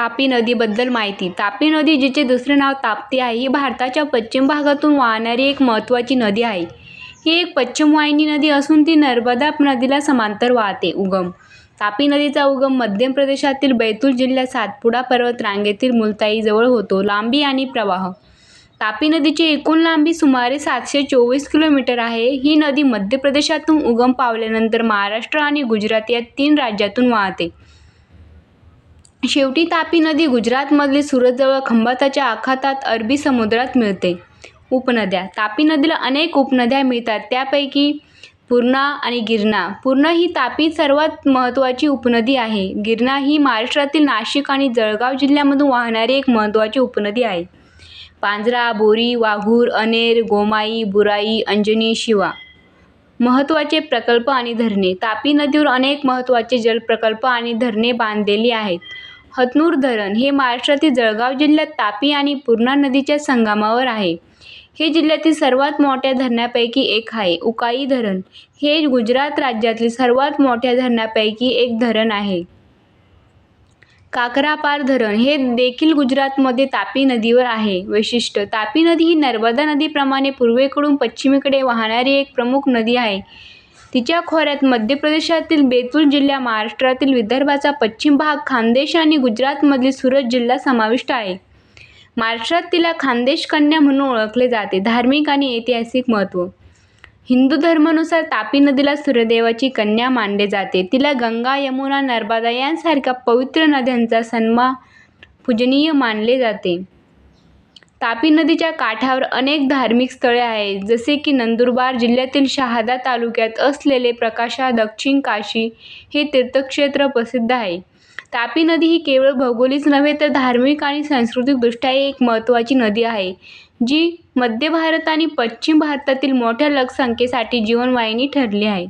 तापी नदीबद्दल माहिती. तापी नदी जिचे दुसरे नाव ताप्ती आहे ही भारताच्या पश्चिम भागातून वाहणारी एक महत्त्वाची नदी आहे. ही एक पश्चिमवाहिनी नदी असून ती नर्मदा नदीला समांतर वाहते उगम. तापी नदीचा उगम मध्य प्रदेशातील बैतूल जिल्ह्यात सातपुडा पर्वत रांगेतील मुलताईजवळ होतो लांबी आणि प्रवाह. तापी नदीची एकूण लांबी सुमारे सातशे चोवीस किलोमीटर आहे. ही नदी मध्य प्रदेशातून उगम पावल्यानंतर महाराष्ट्र आणि गुजरात या तीन राज्यातून वाहते. शेवटी तापी नदी गुजरातमधील सुरतजवळ खंभाताच्या आखातात अरबी समुद्रात मिळते. उपनद्या. तापी नदीला अनेक उपनद्या मिळतात. त्यापैकी पूर्णा आणि गिरणा. पूर्णा ही तापी सर्वात महत्त्वाची उपनदी आहे. गिरणा ही महाराष्ट्रातील नाशिक आणि जळगाव जिल्ह्यामधून वाहणारी एक महत्त्वाची उपनदी आहे. पांझरा बोरी वाघूर अनेर गोमाई बुराई अंजनी शिवा. महत्त्वाचे प्रकल्प आणि धरणे. तापी नदीवर अनेक महत्त्वाचे जलप्रकल्प आणि धरणे बांधलेली आहेत. हतनूर धरण हे महाराष्ट्रातील जळगाव जिल्ह्यात तापी आणि पूर्णा नदीच्या संगमावर आहे. हे जिल्ह्यातील सर्वात मोठ्या धरणापैकी एक आहे. उकाई धरण हे गुजरात राज्यातील सर्वात मोठ्या धरणापैकी एक धरण आहे. काकरापार धरण हे देखील गुजरातमध्ये तापी नदीवर आहे. वैशिष्ट्य तापी नदी ही नर्मदा नदीप्रमाणे पूर्वेकडून पश्चिमेकडे वाहणारी एक प्रमुख नदी आहे. तिच्या खोऱ्यात मध्य प्रदेशातील बेतूल जिल्हा महाराष्ट्रातील विदर्भाचा पश्चिम भाग खानदेश आणि गुजरातमधील सुरत जिल्हा समाविष्ट आहे. महाराष्ट्रात तिला खानदेश कन्या म्हणून ओळखले जाते धार्मिक आणि ऐतिहासिक महत्त्व हिंदू धर्मानुसार तापी नदीला सूर्यदेवाची कन्या मानले जाते. तिला गंगा यमुना नर्मदा यांसारख्या पवित्र नद्यांचा सन्मान पूजनीय मानले जाते. तापी नदीच्या काठावर अनेक धार्मिक स्थळे आहेत जसे की नंदुरबार जिल्ह्यातील शहादा तालुक्यात असलेले प्रकाशा दक्षिण काशी हे तीर्थक्षेत्र प्रसिद्ध आहे. तापी नदी ही केवळ भौगोलिक नव्हे तर धार्मिक आणि सांस्कृतिकदृष्ट्या एक महत्त्वाची नदी आहे जी मध्य भारत आणि पश्चिम भारतातील मोठ्या लोकसंख्येसाठी जीवनवाहिनी ठरली आहे.